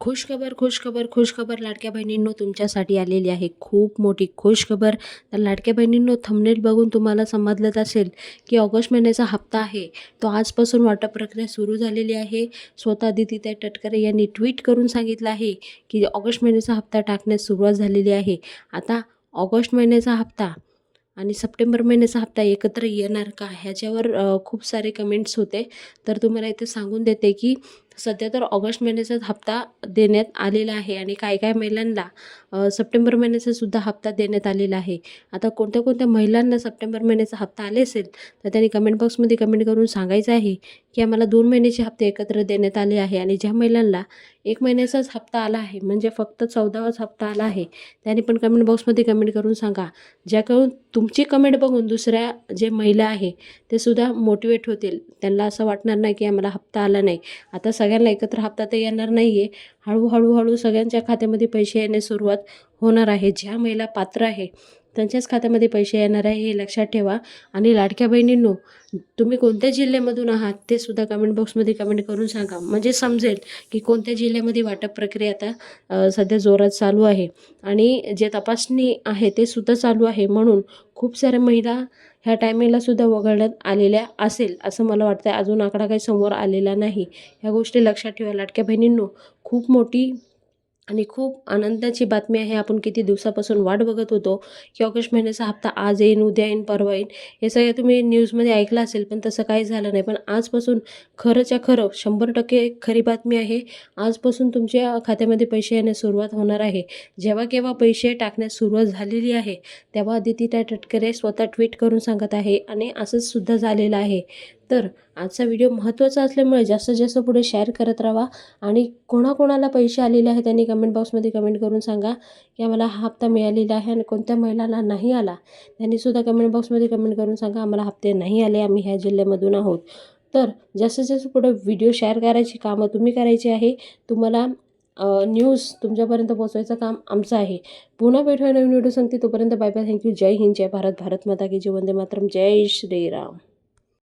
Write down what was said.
खुशखबर खुशखबर खुशखबर लाडक्या बहिणींनो तुमच्यासाठी आलेली आहे. खूप मोठी खुशखबर तर लाडक्या बहिणींनो थंबनेल बघून तुम्हाला समजलंच असेल की ऑगस्ट महिन्याचा हप्ता आहे. तो आजपासून वाटप प्रक्रिया सुरू झालेली आहे. स्वतः आदितीताई तटकरे यांनी ट्विट करून सांगितलं आहे की ऑगस्ट महिन्याचा हप्ता टाकण्यास सुरुवात झालेली आहे. आता ऑगस्ट महिन्याचा हप्ता आणि सप्टेंबर महिन्याचा हप्ता एकत्र येणार का? ह्याच्यावर खूप सारे कमेंट्स होते. तर तुम्हाला इथे सांगून देते की सध्या तर ऑगस्ट महिन्याचाच हप्ता देण्यात आलेला आहे आणि काही काही महिलांना सप्टेंबर महिन्याचा सुद्धा हप्ता देण्यात आलेला आहे. आता कोणत्या कोणत्या महिलांना सप्टेंबर महिन्याचा हप्ता आले असेल तर त्यांनी कमेंट बॉक्समध्ये कमेंट करून सांगायचं आहे की आम्हाला दोन महिन्याचे हप्ते एकत्र देण्यात आले आहे आणि ज्या महिलांना एक महिन्याचाच हप्ता आला आहे म्हणजे फक्त चौदावाच हप्ता आला आहे त्यांनी पण कमेंट बॉक्समध्ये कमेंट करून सांगा. ज्याकडून तुमची कमेंट बघून दुसऱ्या जे महिला आहे ते सुद्धा मोटिवेट होतील. त्यांना असं वाटणार नाही की आम्हाला हप्ता आला नाही. आता सगळ्यांना एकत्र हप्ता तर येणार नाही आहे हळूहळू हळू सगळ्यांच्या खात्यामध्ये पैसे येण्यास सुरुवात होणार आहे. ज्या महिला पात्र आहे त्यांच्याच खात्यामध्ये पैसे येणार आहे हे लक्षात ठेवा. आणि लाडक्या बहिणींनो तुम्ही कोणत्या जिल्ह्यामधून आहात ते सुद्धा कमेंट बॉक्समध्ये कमेंट करून सांगा. म्हणजे समजेल की कोणत्या जिल्ह्यामध्ये वाटप प्रक्रिया आता सध्या जोरात चालू आहे. आणि जे तपासणी आहे ते सुद्धा चालू आहे. म्हणून खूप साऱ्या महिला ह्या टायमिंगला सुद्धा वगळण्यात आलेल्या असेल असं मला वाटतं अजून आकडा काही समोर आलेला नाही. ह्या गोष्टी लक्षात ठेवा लाडक्या बहिणींनो खूप मोठी आणि खूप आनंदाची बातमी आहे. आपण किती दिवसापासून वाट बघत होतो की ऑगस्ट महिन्याचा हप्ता आज येईन उद्या येईन परवा येईन. हे सगळं तुम्ही न्यूजमध्ये ऐकलं असेल पण तसं काही झालं नाही. पण आजपासून खरंच्या खरं शंभर टक्के खरी बातमी आहे. आजपासून तुमच्या खात्यामध्ये पैसे येण्यास सुरुवात होणार आहे. जेव्हा केव्हा पैसे टाकण्यास सुरुवात झालेली आहे तेव्हा अदिती त्या टटकरे स्वतः ट्विट करून सांगत आहे. आणि असंच सुद्धा झालेलं आहे. तर आजचा व्हिडिओ महत्त्वाचा असल्यामुळे जास्तीत जास्त पुढे शेअर करत राहा आणि कोणाकोणाला पैसे आलेले आहेत त्यांनी कमेंट बॉक्समध्ये कमेंट करून सांगा की आम्हाला हा हप्ता मिळालेला आहे आणि कोणत्या महिलाला नाही आला. त्यांनीसुद्धा कमेंट बॉक्समध्ये कमेंट करून सांगा आम्हाला हप्ते नाही आले आम्ही ह्या जिल्ह्यामधून आहोत. तर जास्तीत जास्त पुढे व्हिडिओ शेअर करायची कामं तुम्ही करायची आहे. तुम्हाला न्यूज तुमच्यापर्यंत पोहोचवायचं काम आमचं आहे. पुन्हा भेटूया नवीन व्हिडिओ सांगते तोपर्यंत बाय बाय थँक्यू जय हिंद. जय भारत. भारत माता की जय वंदे मातरम. जय श्रीराम.